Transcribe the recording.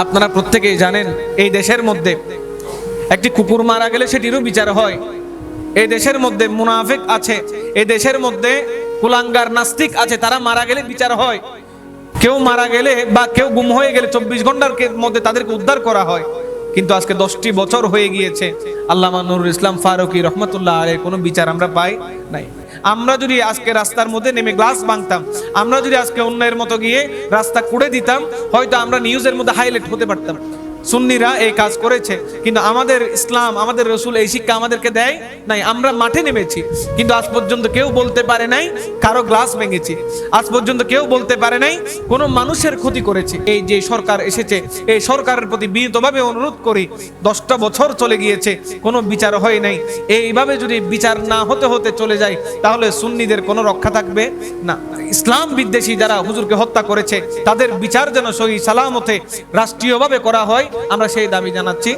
আপনারা প্রত্যেকেই জানেন, এই দেশের মধ্যে একটি কুকুর মারা গেলে সেটিরও বিচার হয়। এই দেশের মধ্যে মুনাফিক আছে, এই দেশের মধ্যে কুলাঙ্গার নাস্তিক আছে, তারা মারা গেলে বিচার হয়। কেউ মারা গেলে বা কেউ গুম হয়ে গেলে চব্বিশ ঘণ্টার মধ্যে তাদেরকে উদ্ধার করা হয়। কিন্তু আজকে দশটি বছর হয়ে গিয়েছে। আল্লামা নুরুল ইসলাম ফারুকি রহমতুল্লাহ আলের কোনো বিচার আমরা পাই নাই। আমরা যদি আজকে রাস্তার মধ্যে নেমে গ্লাস ভাঙতাম আমরা যদি আজকে অন্যের মতো গিয়ে রাস্তা কুড়ে দিতাম, হয়তো আমরা নিউজের মধ্যে হাইলাইট হতে পারতাম। সুন্নিরা এই কাজ করেছে। কিন্তু আমাদের ইসলাম, আমাদের রসুল এই শিক্ষা আমাদেরকে দেয় নাই। আমরা মাঠে নেমেছি। কিন্তু আজ পর্যন্ত কেউ বলতে পারে নাই, কারও গ্লাস ভেঙেছি। আজ পর্যন্ত কেউ বলতে পারে নাই, কোনো মানুষের ক্ষতি করেছে। এই যে সরকার এসেছে, এই সরকারের প্রতি বিনীতভাবে অনুরোধ করি, দশটা বছর চলে গিয়েছে, কোনো বিচার হয় নাই। এইভাবে যদি বিচার না হতে হতে চলে যায়, তাহলে সুন্নিদের কোনো রক্ষা থাকবে না। ইসলাম বিদ্বেষী যারা হুজুরকে হত্যা করেছে, তাদের বিচার যেন সহি সালামতে, রাষ্ট্রীয়ভাবে করা হয় আমরা সেই দাবি জানাচ্ছি।